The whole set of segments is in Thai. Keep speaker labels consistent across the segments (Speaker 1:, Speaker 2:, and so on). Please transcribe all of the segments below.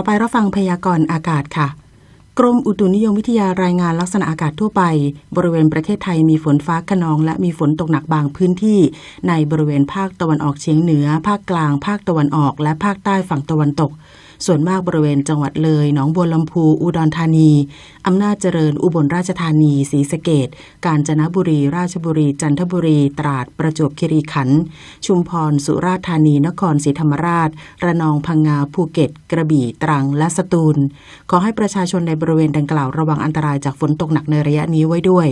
Speaker 1: ต่อไปรับฟังพยากรณ์อากาศค่ะ กรมอุตุนิยมวิทยารายงานลักษณะอากาศทั่วไป บริเวณประเทศไทยมีฝนฟ้าขนอง และมีฝนตกหนักบางพื้นที่ ในบริเวณภาคตะวันออกเฉียงเหนือ ภาคกลาง ภาคตะวันออก และภาคใต้ฝั่งตะวันตก ส่วนมากบริเวณจังหวัดเลย หนองบัวลำพู อุดรธานี อำนาจเจริญ อุบลราชธานี ศรีสะเกดกาญจนบุรี ราชบุรี จันทบุรี ตราด ประจวบคีรีขันธ์ ชุมพร สุราษฎร์ธานี นครศรีธรรมราช ระนอง พังงา ภูเก็ต กระบี่ ตรัง และสตูล ขอให้ประชาชนในบริเวณดังกล่าวระวังอันตรายจากฝนตกหนักในระยะนี้ไว้ด้วย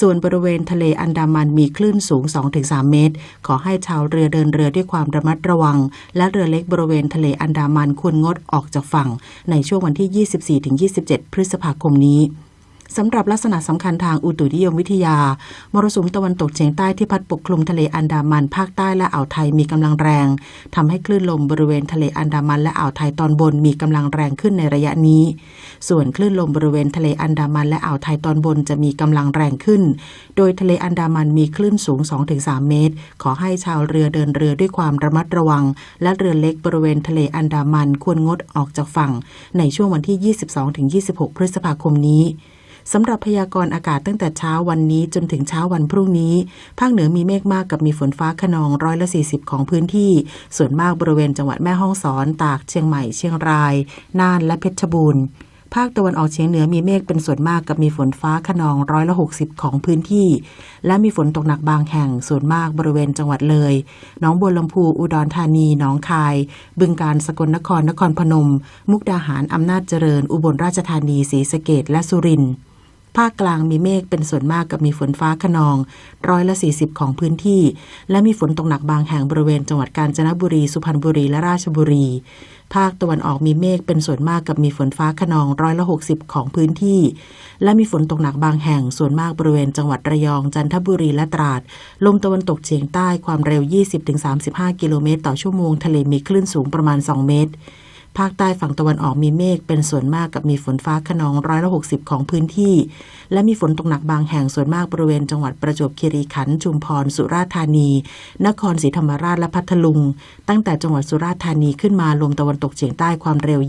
Speaker 1: ส่วนบริเวณทะเลอันดามันมีคลื่นสูง 2-3 เมตร ขอให้ชาวเรือเดินเรือด้วยความระมัดระวัง และเรือเล็กบริเวณทะเลอันดามันควรงดออกจากฝั่งในช่วงวันที่ 24-27 พฤษภาคมนี้ สำหรับลักษณะสำคัญทางอุตุนิยมวิทยา มรสุมตะวันตกเฉียงใต้ที่พัดปกคลุมทะเลอันดามันภาคใต้และอ่าวไทยมีกำลังแรง ทำให้คลื่นลมบริเวณทะเลอันดามันและอ่าวไทยตอนบนมีกำลังแรงขึ้นในระยะนี้ ส่วนคลื่นลมบริเวณทะเลอันดามันและอ่าวไทยตอนบนจะมีกำลังแรงขึ้น โดยทะเลอันดามันมีคลื่นสูง 2-3 เมตร ขอให้ชาวเรือเดินเรือด้วยความระมัดระวัง และเรือเล็กบริเวณทะเลอันดามันควรงดออกจากฝั่ง ในช่วงวันที่ 22-26 พฤษภาคมนี้ สำหรับพยากรณ์อากาศตั้งแต่เช้าวันนี้จนถึงเช้าวันพรุ่งนี้ ภาคเหนือมีเมฆมากกับมีฝนฟ้าขนองร้อยละ 40 ของพื้นที่ ส่วนมากบริเวณจังหวัดแม่ฮ่องสอน ตาก เชียงใหม่ เชียงราย น่านและเพชรบูรณ์ภาคตะวันออกเฉียงเหนือมีเมฆเป็นส่วนมากกับมีฝนฟ้าขนองร้อยละ 60 ของพื้นที่ และมีฝนตกหนักบางแห่งส่วนมากบริเวณจังหวัดเลยหนองบัวลำพูอุดรธานีหนองคาย บึงกาฬสกลนครนครพนม มุกดาหารอำนาจเจริญ อุบลราชธานีศรีสะเกดและสุรินทร์ ภาคกลางมีเมฆเป็นส่วนมากกับมีฝนฟ้าขนอง ร้อยละ 40 ของพื้นที่ และมีฝนตกหนักบางแห่งบริเวณจังหวัดกาญจนบุรี สุพรรณบุรีและราชบุรี ภาคตะวันออกมีเมฆเป็นส่วนมากกับมีฝนฟ้าขนองร้อยละ 60 ของพื้นที่ และมีฝนตกหนักบางแห่งส่วนมากบริเวณจังหวัดระยอง จันทบุรีและตราด ลมตะวันตกเฉียงใต้ความเร็ว 20-35 กิโลเมตรต่อชั่วโมง ทะเลมีคลื่นสูงประมาณ 2 เมตร ภาคใต้ฝั่งตะวันออกมีเมฆเป็นส่วนมากกับมีฝนฟ้าขนองร้อยละ60ของพื้นที่ และมีฝนตกหนักบางแห่งส่วนมากบริเวณจังหวัดประจวบคีรีขันธ์ชุมพร สุราษฎร์ธานี นครศรีธรรมราชและพัทลุง ตั้งแต่จังหวัดสุราษฎร์ธานีขึ้นมาลมตะวันตกเฉียงใต้ความเร็ว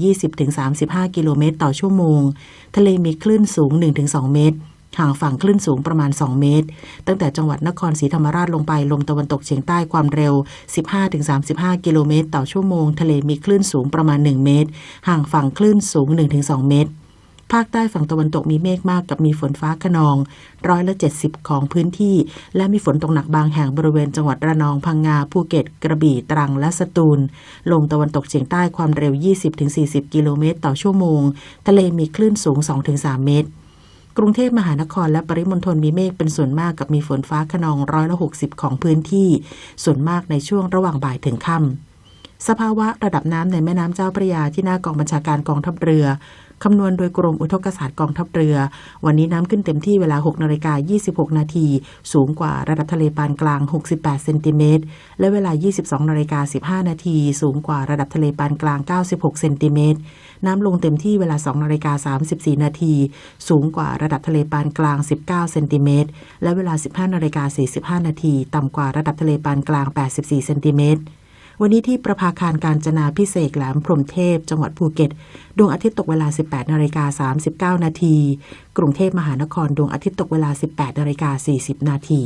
Speaker 1: 20-35 กิโลเมตรต่อชั่วโมง ทะเลมีคลื่นสูง 1-2 เมตร ห่างฝั่งคลื่นสูงประมาณ 2 เมตร ตั้งแต่จังหวัดนครศรีธรรมราชลงไปลมตะวันตกเฉียงใต้ความเร็ว 15-35 กิโลเมตร ต่อชั่วโมง ทะเลมีคลื่นสูงประมาณ 1 เมตร ห่างฝั่งคลื่นสูง 1-2 เมตรภาคใต้ฝั่งตะวันตกมีเมฆมากกับมีฝนฟ้าขนอง ร้อยละ 70 ของพื้นที่ และมีฝนตกหนักบางแห่งบริเวณจังหวัดระนองพังงาภูเก็ต กระบี่ตรังและสตูล ลมตะวันตกเฉียงใต้ความเร็ว 20-40 กิโลเมตรต่อชั่วโมง ทะเลมีคลื่นสูง 2-3 เมตร กรุงเทพมหานครและปริมณฑลมีเมฆเป็นส่วนมากกับมีฝนฟ้าขนองร้อยละหกสิบของพื้นที่ ส่วนมากในช่วงระหว่างบ่ายถึงค่ำสภาวะระดับน้ำในแม่น้ำเจ้าพระยาที่หน้ากองบัญชาการกองทัพเรือ คำนวณโดยกรมอุทกศาสตร์กองทัพเรือ วันนี้น้ำขึ้นเต็มที่เวลา 6นาฬิกา26 นาที สูงกว่าระดับทะเลปานกลาง 68 เซนติเมตร และเวลา 22นาฬิกา15 นาที สูงกว่าระดับทะเลปานกลาง 96 เซนติเมตร น้ำลงเต็มที่เวลา 2นาฬิกา34 นาที สูงกว่าระดับทะเลปานกลาง 19 เซนติเมตร และเวลา 15นาฬิกา45 นาที ต่ำกว่าระดับทะเลปานกลาง 84 เซนติเมตร วันนี้ที่ประภาคารการจนาพิเศษแหลมพรมเทพ จังหวัดภูเก็ต ดวงอาทิตย์ตกเวลา 18นาฬิกา39 นาที กรุงเทพมหานคร ดวงอาทิตย์ตกเวลา 18นาฬิกา40 นาที